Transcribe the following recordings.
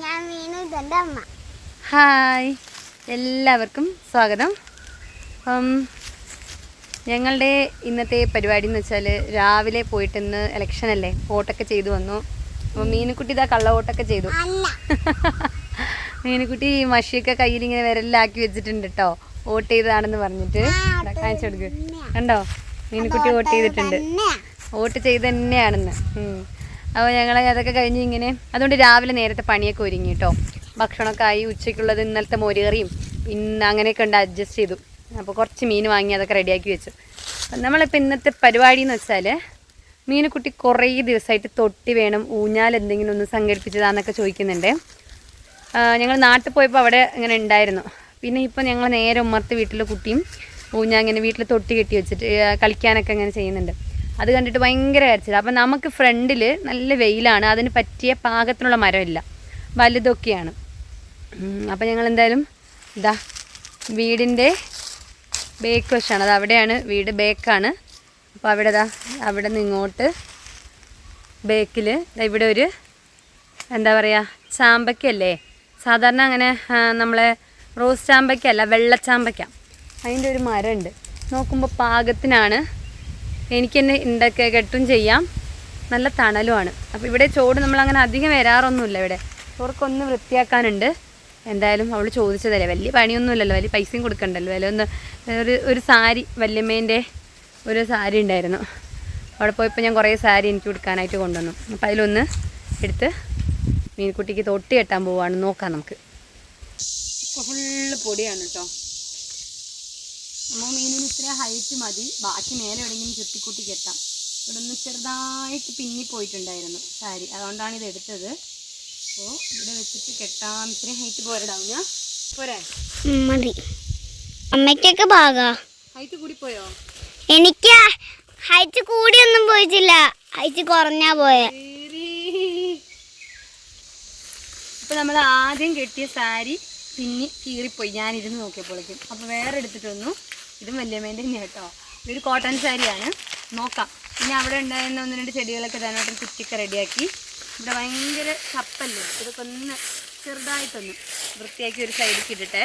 ഞാൻ വീണു അമ്മ. ഹായ്. എല്ലാവർക്കും സ്വാഗതം. ഞങ്ങളുടെ ഇന്നത്തെ പരിപാടി എന്ന് വെച്ചാൽ രാവിലെ പോയിട്ട് ഇന്ന് ഇലക്ഷൻ അല്ലേ? വോട്ടൊക്കെ ചെയ്തു വന്നു. അപ്പോൾ മീനുക്കുട്ടി ഇതാ കള്ള വോട്ടൊക്കെ ചെയ്തു. മീനുക്കുട്ടി മഷിയൊക്കെ കയ്യിൽ ഇങ്ങനെ വിരലിലാക്കി വെച്ചിട്ടുണ്ട് കേട്ടോ വോട്ട് ചെയ്തതാണെന്ന് പറഞ്ഞിട്ട്. കാണിച്ചു കൊടുക്കുക കണ്ടോ? മീനുക്കുട്ടി വോട്ട് ചെയ്തിട്ടുണ്ട്. വോട്ട് ചെയ്ത് തന്നെയാണെന്ന്. അപ്പോൾ ഞങ്ങൾ അതൊക്കെ കഴിഞ്ഞ് ഇങ്ങനെ അതുകൊണ്ട് രാവിലെ നേരത്തെ പണിയൊക്കെ ഒരുങ്ങി കേട്ടോ ഭക്ഷണമൊക്കെ ആയി ഉച്ചയ്ക്കുള്ളത് ഇന്നലത്തെ മോരുകറിയും ഇന്ന് അങ്ങനെയൊക്കെ ഉണ്ട് അഡ്ജസ്റ്റ് ചെയ്തു. അപ്പോൾ കുറച്ച് മീൻ വാങ്ങി അതൊക്കെ റെഡിയാക്കി വെച്ചു. നമ്മളിപ്പോൾ ഇന്നത്തെ പരിപാടി എന്ന് വെച്ചാൽ മീനുക്കുട്ടി കുറേ ദിവസമായിട്ട് തൊട്ടി വേണം ഊഞ്ഞാൽ എന്തെങ്കിലും ഒന്ന് സംഘടിപ്പിച്ചതാന്നൊക്കെ ചോദിക്കുന്നുണ്ട്. ഞങ്ങൾ നാട്ടിൽ പോയപ്പോൾ അവിടെ ഇങ്ങനെ ഉണ്ടായിരുന്നു. പിന്നെ ഇപ്പോൾ ഞങ്ങൾ നേരെ ഉമ്മർത്ത് വീട്ടിലെ കുട്ടിയും ഊഞ്ഞാൽ ഇങ്ങനെ വീട്ടിൽ തൊട്ടി കെട്ടി വെച്ചിട്ട് കളിക്കാനൊക്കെ ഇങ്ങനെ ചെയ്യുന്നുണ്ട്. അത് കണ്ടിട്ട് ഭയങ്കര കരച്ചില്ല അപ്പം നമുക്ക് ഫ്രണ്ടിൽ നല്ല വെയിലാണ് അതിന് പറ്റിയ പാകത്തിനുള്ള മരമില്ല. വലുതൊക്കെയാണ്. അപ്പം ഞങ്ങൾ എന്തായാലും ഇതാ വീടിന്റെ ബേക്ക് വശമാണ് അത് അവിടെയാണ് വീട് ബേക്കാണ് അപ്പോൾ അവിടെ ഇതാ അവിടെ നിന്ന് ഇങ്ങോട്ട് ബേക്കിൽ ഇവിടെ ഒരു എന്താ പറയുക ചാമ്പയ്ക്കല്ലേ സാധാരണ അങ്ങനെ നമ്മളെ റോസ് ചാമ്പയ്ക്കല്ല വെള്ളച്ചാമ്പയ്ക്ക അതിന്റെ ഒരു മരമുണ്ട്. നോക്കുമ്പോൾ പാകത്തിനാണ് എനിക്ക് തന്നെ ഉണ്ടൊക്കെ കെട്ടും ചെയ്യാം. നല്ല തണലുമാണ്. അപ്പോൾ ഇവിടെ ചോട് നമ്മൾ അങ്ങനെ അധികം വരാറൊന്നുമില്ല ഇവിടെ. ചോർക്കൊന്ന് വൃത്തിയാക്കാനുണ്ട്. എന്തായാലും അവൾ ചോദിച്ചതല്ലേ വലിയ പണിയൊന്നുമില്ലല്ലോ വലിയ പൈസയും കൊടുക്കണ്ടല്ലോ. വില ഒന്ന് ഒരു ഒരു സാരി വല്യമ്മേന്റെ ഒരു സാരി ഉണ്ടായിരുന്നു. അവിടെ പോയപ്പോൾ ഞാൻ കുറേ സാരി എനിക്ക് കൊടുക്കാനായിട്ട് കൊണ്ടുവന്നു. അപ്പോൾ അതിലൊന്ന് എടുത്ത് മീൻകുട്ടിക്ക് തൊട്ടി കെട്ടാൻ പോവാണ്. നോക്കാം നമുക്ക്. ഫുള്ള് പൊടിയാണ് കേട്ടോ നമ്മൾ മീനിന് ഇത്ര ഹൈറ്റ് മതി. ബാക്കി മേലെ എവിടെയെങ്കിലും ചുറ്റിക്കൂട്ടി കെട്ടാം. ഇവിടെ ഒന്ന് ചെറുതായിട്ട് പിന്നിപ്പോയിട്ടുണ്ടായിരുന്നു സാരി. അതുകൊണ്ടാണ് ഇത് എടുത്തത്. അപ്പോൾ ഇവിടെ വെച്ചിട്ട് കെട്ടാം. ഇത്ര ഹൈറ്റ് പോരടാവും ഞാൻ പോരാ മതി. അമ്മയ്ക്കൊക്കെ ഭാഗാ. ഹൈറ്റ് കൂടി പോയോ? എനിക്ക് ഹൈറ്റ് കൂടിയൊന്നും പോയിട്ടില്ല. ഹൈറ്റ് കുറഞ്ഞാ പോയെ. ഇപ്പൊ നമ്മൾ ആദ്യം കെട്ടിയ സാരി പിന്നെ കീറിപ്പോയി. ഞാൻ ഇരുന്ന് നോക്കിയപ്പോഴേക്കും. അപ്പൊ വേറെ എടുത്തിട്ട് വന്നു ഇതും വല്യമ്മേന്റെ തന്നെയാണ് കേട്ടോ. ഇതൊരു കോട്ടൺ സാരിയാണ്. നോക്കാം. പിന്നെ അവിടെ ഉണ്ടായിരുന്ന ഒന്ന് രണ്ട് ചെടികളൊക്കെ തന്നെ കുറ്റിക്ക് റെഡിയാക്കി. ഇവിടെ ഭയങ്കര ചപ്പല്ലേ? ഇതൊക്കെ ഒന്ന് ചെറുതായിട്ടൊന്ന് വൃത്തിയാക്കി ഒരു സൈഡിലേക്ക് ഇട്ടിട്ടെ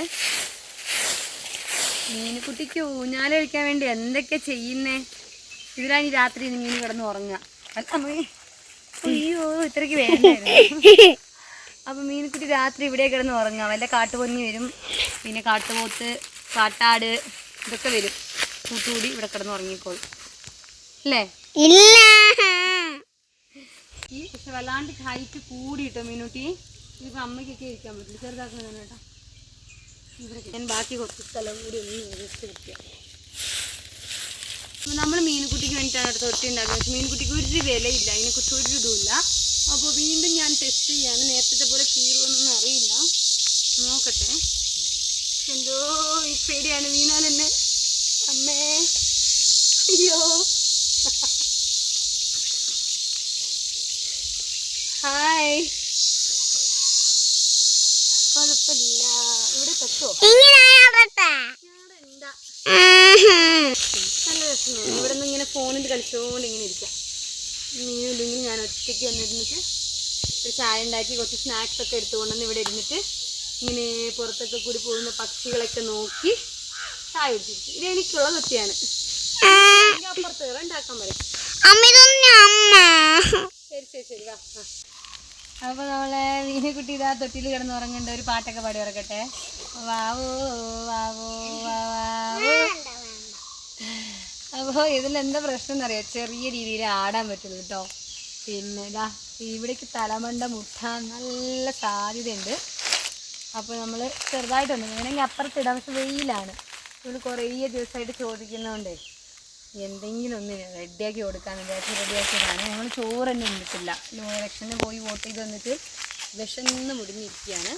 മീനുകുട്ടിക്ക് ഊഞ്ഞാല കഴിക്കാൻ വേണ്ടി എന്തൊക്കെ ചെയ്യുന്നേ? ഇതിലാണ് ഈ രാത്രി മീൻ കിടന്ന് ഉറങ്ങുക. അയ്യോ ഇത്രയ്ക്ക് വേണ്ടായിരുന്നു. അപ്പൊ മീനുകുട്ടി രാത്രി ഇവിടെ കിടന്ന് ഉറങ്ങാം വല്ല കാട്ടുപൊന്നി വരും. പിന്നെ കാട്ടുപോത്ത് കാട്ടാട് ഇതൊക്കെ വരും. കൂട്ടുകൂടി ഇവിടെ കിടന്ന് ഉറങ്ങിക്കോളും. അല്ലേ? ഇല്ല. ഈ പക്ഷെ വല്ലാണ്ട് ഹൈറ്റ് കൂടിയിട്ടോ മീനുട്ടി? ഇതിപ്പോ അമ്മയ്ക്കൊക്കെ ഇരിക്കാൻ പറ്റില്ല. ചെറുതാക്കുന്ന കേട്ടോ. ഇവിടെ ഞാൻ ബാക്കി കുറച്ച് സ്ഥലം കൂടി ഒന്ന് വൃത്തിയാക്കാം നമ്മൾ മീനുകുട്ടിക്ക് വേണ്ടിയിട്ടാണ് അടുത്ത് തൊട്ടി ഉണ്ടാക്കുന്നത്. പക്ഷെ മീൻകുട്ടിക്ക് ഒരു വിലയില്ല. അതിനെക്കുറിച്ച് ഒരു ഇതുമില്ല. അപ്പോൾ വീണ്ടും ഞാൻ ടെസ്റ്റ് ചെയ്യാണ് നേരത്തെ പോലെ കീറുമെന്നൊന്നും അറിയില്ല. നോക്കട്ടെ. എന്തോ പേടിയാണ്. വീണാൽ എന്നെ. അമ്മേ. അയ്യോ. ഹായ്. കുഴപ്പമില്ല. ഇവിടെ ഞാടെന്താ നല്ല രസമാണ്. ഇവിടെ നിന്ന് ഇങ്ങനെ ഫോണിൽ കളിച്ചുകൊണ്ട് ഇങ്ങനെ ഇരിക്കാം. നീനില്ലെങ്കിൽ ഞാൻ ഒറ്റയ്ക്ക് വന്നിരുന്നിട്ട് ഒരു ചായ ഉണ്ടാക്കി കുറച്ച് സ്നാക്സ് ഒക്കെ എടുത്തുകൊണ്ടുവന്ന് ഇവിടെ ഇരുന്നിട്ട് ഇങ്ങനെ പുറത്തൊക്കെ കൂടി പോകുന്ന പക്ഷികളൊക്കെ നോക്കി ചായ കുടിച്ചിരിക്കും. ഇത് എനിക്കുള്ള എനിക്ക് അപ്പുറത്ത് കയറാൻ ഉണ്ടാക്കാൻ പറയും. ശരി ശരി ശരി വാ അപ്പോൾ അപ്പൊ നമ്മളെ മീനുകുട്ടി ഇതാ തൊട്ടിൽ കിടന്ന് ഉറങ്ങേണ്ട ഒരു പാട്ടൊക്കെ പാടി ഉറക്കട്ടെ. വാവോ വാവോ വാവോ അപ്പോൾ ഇതിൽ എന്താ പ്രശ്നം എന്ന് അറിയാം ചെറിയ രീതിയിൽ ആടാൻ പറ്റുള്ളൂ കേട്ടോ. പിന്നെ ഇതാ ഇവിടേക്ക് തലമണ്ട മുട്ടാൻ നല്ല സാധ്യതയുണ്ട്. അപ്പോൾ നമ്മൾ ചെറുതായിട്ടൊന്ന് വേണമെങ്കിൽ അപ്പുറത്തിടാം പക്ഷെ വെയിലാണ്. ഇവൾ കുറേ ദിവസമായിട്ട് ചോദിക്കുന്നതുകൊണ്ടേ എന്തെങ്കിലും ഒന്ന് റെഡിയാക്കി കൊടുക്കാൻ വിചാരിച്ച് റെഡിയാക്കിയതാണ്. ഞങ്ങൾ ചോറ് തന്നെ ഉണ്ടിട്ടില്ല ഇലക്ഷന് പോയി വോട്ട് ചെയ്ത് വന്നിട്ട് വിഷന്ന് മുടിഞ്ഞിരിക്കുകയാണ്.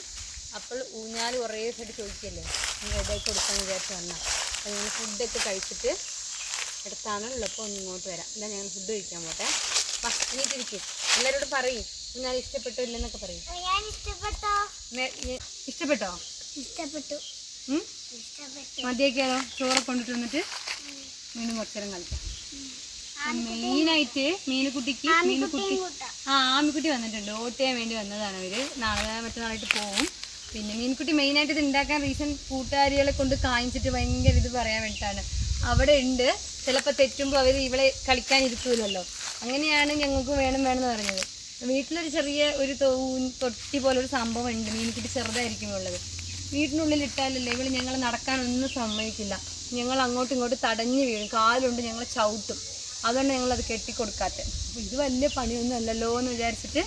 അപ്പോൾ ഊഞ്ഞാൽ കുറേ ദിവസമായിട്ട് ചോദിക്കല്ലേ റെഡിയാക്കി കൊടുക്കാൻ വിചാരിച്ച് വന്നാൽ അപ്പോൾ ഞങ്ങൾ ഫുഡൊക്കെ കഴിച്ചിട്ട് എടുത്താണ്. ഉള്ളപ്പോൾ ഒന്ന് ഇങ്ങോട്ട് വരാം. എന്താ ഞങ്ങൾ ഫുഡ് കഴിക്കാൻ പോട്ടെ. വാ എണീറ്റിരിക്കും. എല്ലാവരോടും പറയും. ഊഞ്ഞാൽ ഇഷ്ടപ്പെട്ടോ ഇല്ലെന്നൊക്കെ പറയും. ഞാൻ ഇഷ്ടപ്പെട്ടോ? ഇഷ്ടപ്പെട്ടോ? ഇഷ്ടപ്പെട്ടു. മതിയൊക്കെയാണോ ചോറ് കൊണ്ടിട്ട് വന്നിട്ട് വീണ്ടും കുറച്ചേരം കളിക്കാം. മെയിനായിട്ട് മീനുകുട്ടിക്ക് മീനുകുട്ടി ആ ആമിക്കുട്ടി വന്നിട്ടുണ്ട്. ഓട്ട് ചെയ്യാൻ വേണ്ടി വന്നതാണ് അവർ. നാളെ മറ്റന്നാളായിട്ട് പോവും. പിന്നെ മീൻകുട്ടി മെയിനായിട്ട് ഇത് ഉണ്ടാക്കാൻ റീസൺ കൂട്ടുകാരികളെ കൊണ്ട് കാണിച്ചിട്ട് ഭയങ്കര ഇത് പറയാൻ വേണ്ടിയിട്ടാണ് അവിടെ ഉണ്ട്. ചിലപ്പോൾ തെറ്റുമ്പോൾ അവർ ഇവളെ കളിക്കാൻ ഇരുത്തൂലല്ലോ അങ്ങനെയാണ് ഞങ്ങൾക്ക് വേണം വേണമെന്ന് പറഞ്ഞത്. വീട്ടിലൊരു ചെറിയ ഒരു തൊട്ടി പോലെ ഒരു സംഭവം ഉണ്ട് മീനിക്കിട്ട് ചെറുതായിരിക്കും ഉള്ളത്. വീട്ടിനുള്ളിൽ ഇട്ടാലല്ലേ ഇവൾ ഞങ്ങൾ നടക്കാനൊന്നും സമ്മതിക്കില്ല. ഞങ്ങൾ അങ്ങോട്ടും ഇങ്ങോട്ടും തടഞ്ഞു വീഴും. കാലുണ്ട് ഞങ്ങൾ ചവിട്ടും. അതുകൊണ്ട് ഞങ്ങളത് കെട്ടിക്കൊടുക്കാത്തത് അപ്പോൾ ഇത് വലിയ പണിയൊന്നും അല്ലല്ലോ എന്ന് വിചാരിച്ചിട്ട്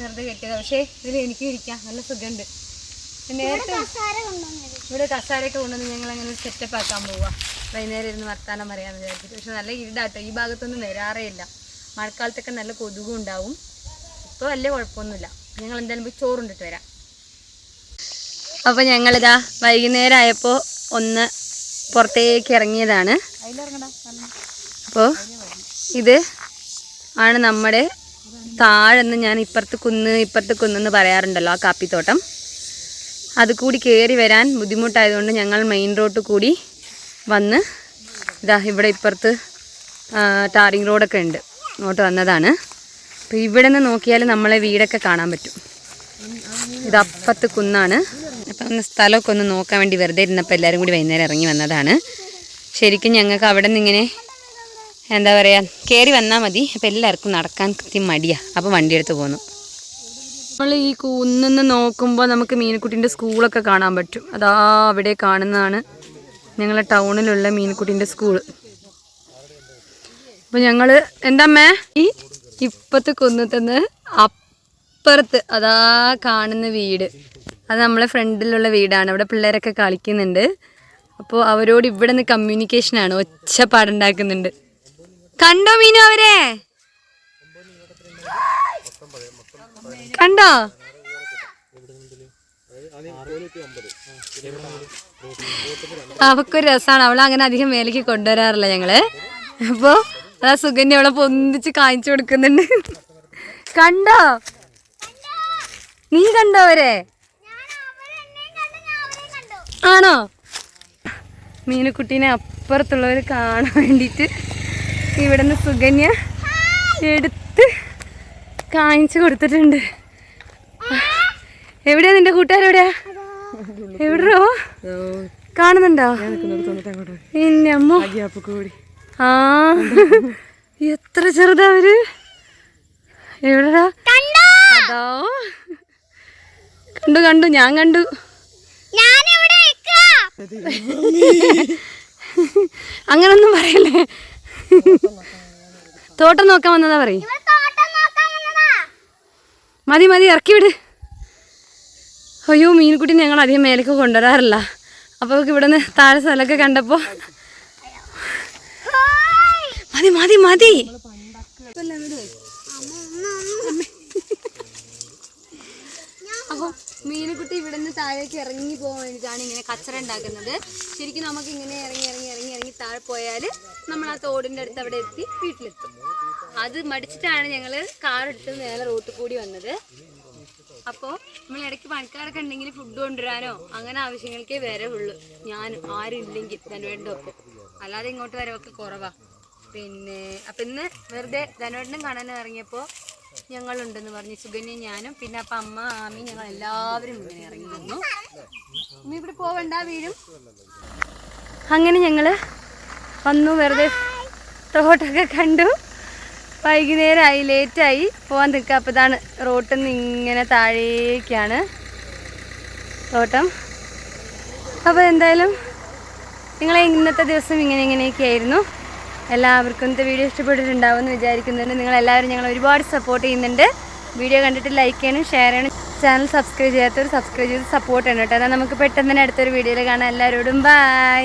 വെറുതെ കെട്ടിയത്. പക്ഷേ ഇതിൽ എനിക്ക് ഇരിക്കാം. നല്ല സുഖമുണ്ട്. നേരത്തെ ഇവിടെ കസാരയൊക്കെ കൊണ്ടുവന്ന് ഞങ്ങൾ അങ്ങനെ ഒരു സെറ്റപ്പ് ആക്കാൻ പോവാ. വൈകുന്നേരം ഇരുന്ന് വർത്താനം പറയാമെന്ന് വിചാരിച്ചിട്ട്. പക്ഷെ നല്ല ഇരുടാട്ടോ ഈ ഭാഗത്തൊന്നും വരാറേ ഇല്ല. മഴക്കാലത്തൊക്കെ നല്ല കൊതുകും ഉണ്ടാവും. ഇപ്പോൾ വലിയ കുഴപ്പമൊന്നുമില്ല. ഞങ്ങൾ എന്തായാലും പോയി ചോറുണ്ടിട്ട് വരാം. അപ്പോൾ ഞങ്ങളിതാ വൈകുന്നേരം ആയപ്പോൾ ഒന്ന് പുറത്തേക്ക് ഇറങ്ങിയതാണ്. അപ്പോൾ ഇത് ആണ് നമ്മുടെ താഴെന്ന് ഞാൻ ഇപ്പുറത്ത് കുന്ന് ഇപ്പുറത്ത് കുന്നെന്ന് പറയാറുണ്ടല്ലോ ആ കാപ്പിത്തോട്ടം. അത് കൂടി കയറി വരാൻ ബുദ്ധിമുട്ടായതുകൊണ്ട് ഞങ്ങൾ മെയിൻ റോഡ് കൂടി വന്ന് ഇതാ ഇവിടെ ഇപ്പുറത്ത് ടാറിങ് റോഡൊക്കെ ഉണ്ട്. ഇങ്ങോട്ട് വന്നതാണ്. അപ്പോൾ ഇവിടെ നിന്ന് നോക്കിയാൽ നമ്മളെ വീടൊക്കെ കാണാൻ പറ്റും. ഇത് അപ്പത്ത് കുന്നാണ്. അപ്പം ഒന്ന് സ്ഥലമൊക്കെ ഒന്ന് നോക്കാൻ വേണ്ടി വെറുതെ ഇരുന്നപ്പോൾ എല്ലാവരും കൂടി വൈകുന്നേരം ഇറങ്ങി വന്നതാണ്. ശരിക്കും ഞങ്ങൾക്ക് അവിടെ നിന്ന് ഇങ്ങനെ എന്താ പറയുക കയറി വന്നാൽ മതി. അപ്പോൾ എല്ലാവർക്കും നടക്കാൻ കൃത്യം മടിയാണ് അപ്പോൾ വണ്ടി എടുത്ത് പോന്നു. നമ്മൾ ഈ കുന്നിന്ന് നോക്കുമ്പോൾ നമുക്ക് മീനുക്കുട്ടിന്റെ സ്കൂളൊക്കെ കാണാൻ പറ്റും. അതാ അവിടെ കാണുന്നതാണ് ഞങ്ങളെ ടൗണിലുള്ള മീനുക്കുട്ടിന്റെ സ്കൂൾ. അപ്പോൾ ഞങ്ങൾ എന്താമ്മേ? ഈ ഇപ്പത്തെ കുന്നത്തുനിന്ന് അപ്പുറത്ത് അതാ കാണുന്ന വീട്. അത് നമ്മളെ ഫ്രണ്ടിലുള്ള വീടാണ്. അവിടെ പിള്ളേരൊക്കെ കളിക്കുന്നുണ്ട്. അപ്പോൾ അവരോട് ഇവിടെ നിന്ന് കമ്മ്യൂണിക്കേഷനാണ് ഒച്ചപ്പാടുണ്ടാക്കുന്നുണ്ട് കണ്ടോ മീനു അവരെ? കണ്ടോ? അവക്കൊരു രസമാണ് അവളങ്ങനെ അധികം മേലേക്ക് കൊണ്ടുവരാറില്ല ഞങ്ങൾ. അപ്പോ അതാ സുഗന്യ അവളെ പൊന്തിച്ച് കാണിച്ചു കൊടുക്കുന്നുണ്ട്. കണ്ടോ? നീ കണ്ടോ അവരെ? ആണോ? മീനുക്കുട്ടീനെ അപ്പുറത്തുള്ളവർ കാണാൻ വേണ്ടിയിട്ട് ഇവിടുന്ന് സുഗന്യ എടുത്ത് കാണിച്ചു കൊടുത്തിട്ടുണ്ട്. എവിടെയാ നിന്റെ കൂട്ടുകാരെവിടെയാ എവിടെയോ? കാണുന്നുണ്ടോ? പിന്നെ അമ്മ. ആ. എത്ര ചെറുതാ അവർ? എവിടെടാ? അതോ? കണ്ടു കണ്ടു ഞാൻ കണ്ടു. അങ്ങനൊന്നും പറയല്ലേ? തോട്ടം നോക്കാൻ വന്നതാ പറയും. മതി മതി ഇറക്കി വിട്. അയ്യോ മീൻകുട്ടി ഞങ്ങൾ അധികം മേലേക്ക് കൊണ്ടുവരാറില്ല. അപ്പോൾ ഇവിടെ നിന്ന് താഴെ സ്ഥലമൊക്കെ കണ്ടപ്പോൾ മതി മതി മതി. അപ്പോൾ മീനുകുട്ടി ഇവിടെ നിന്ന് താഴേക്ക് ഇറങ്ങി പോകാൻ വേണ്ടിയിട്ടാണ് ഇങ്ങനെ കച്ചറ ഉണ്ടാക്കുന്നത്. ശരിക്കും നമുക്ക് ഇങ്ങനെ ഇറങ്ങി ഇറങ്ങി ഇറങ്ങി ഇറങ്ങി താഴെ പോയാൽ നമ്മൾ ആ തോടിന്റെ അടുത്ത് അവിടെ എത്തി വീട്ടിലെത്തും. അത് മടിച്ചിട്ടാണ് ഞങ്ങൾ കാർ എടുത്ത് നേരെ റോട്ടിൽ കൂടി വന്നത്. അപ്പോൾ നമ്മൾ ഇടയ്ക്ക് പണിക്കാരൊക്കെ ഉണ്ടെങ്കിൽ ഫുഡ് കൊണ്ടുവരാനോ അങ്ങനെ ആവശ്യങ്ങൾക്കേ വരവുള്ളൂ. ഞാൻ ആരും ഇല്ലെങ്കിൽ ധനുവേണ്ട വേണ്ട അല്ലാതെ ഇങ്ങോട്ട് വരവൊക്കെ കുറവാ. പിന്നെ അപ്പം ഇന്ന് വെറുതെ ധനുവേട്ടനും കാണാൻ ഇറങ്ങിയപ്പോൾ ഞങ്ങളുണ്ടെന്ന് പറഞ്ഞു സുഗന്യ ഞാനും പിന്നെ അപ്പം അമ്മ ആമി ഞങ്ങൾ എല്ലാവരും ഇങ്ങനെ ഇറങ്ങി വന്നു. ഇനി ഇവിടെ പോവണ്ട വീഴും. അങ്ങനെ ഞങ്ങൾ വന്നു വെറുതെ തോട്ടമൊക്കെ കണ്ടു. വൈകുന്നേരമായി ലേറ്റായി പോകാൻ നിൽക്കുക അപ്പോൾ ഇതാണ് റോട്ടിൽ നിന്ന് ഇങ്ങനെ താഴേക്കാണ് തോട്ടം. അപ്പോൾ എന്തായാലും നിങ്ങളെ ഇന്നത്തെ ദിവസം ഇങ്ങനെ ഇങ്ങനെയൊക്കെ ആയിരുന്നു എല്ലാവർക്കും ഇന്നത്തെ വീഡിയോ ഇഷ്ടപ്പെട്ടിട്ടുണ്ടാവും എന്ന് വിചാരിക്കുന്നുണ്ട്. നിങ്ങളെല്ലാവരും ഞങ്ങൾ ഒരുപാട് സപ്പോർട്ട് ചെയ്യുന്നുണ്ട്. വീഡിയോ കണ്ടിട്ട് ലൈക്ക് ചെയ്യണം ഷെയർ ചെയ്യണം. ചാനൽ സബ്സ്ക്രൈബ് ചെയ്യാത്തവർ സബ്സ്ക്രൈബ് ചെയ്ത് സപ്പോർട്ട് ചെയ്യണം കേട്ടോ. എന്നാൽ നമുക്ക് പെട്ടെന്ന് തന്നെ അടുത്തൊരു വീഡിയോയിൽ കാണാം. എല്ലാവരോടും ബൈ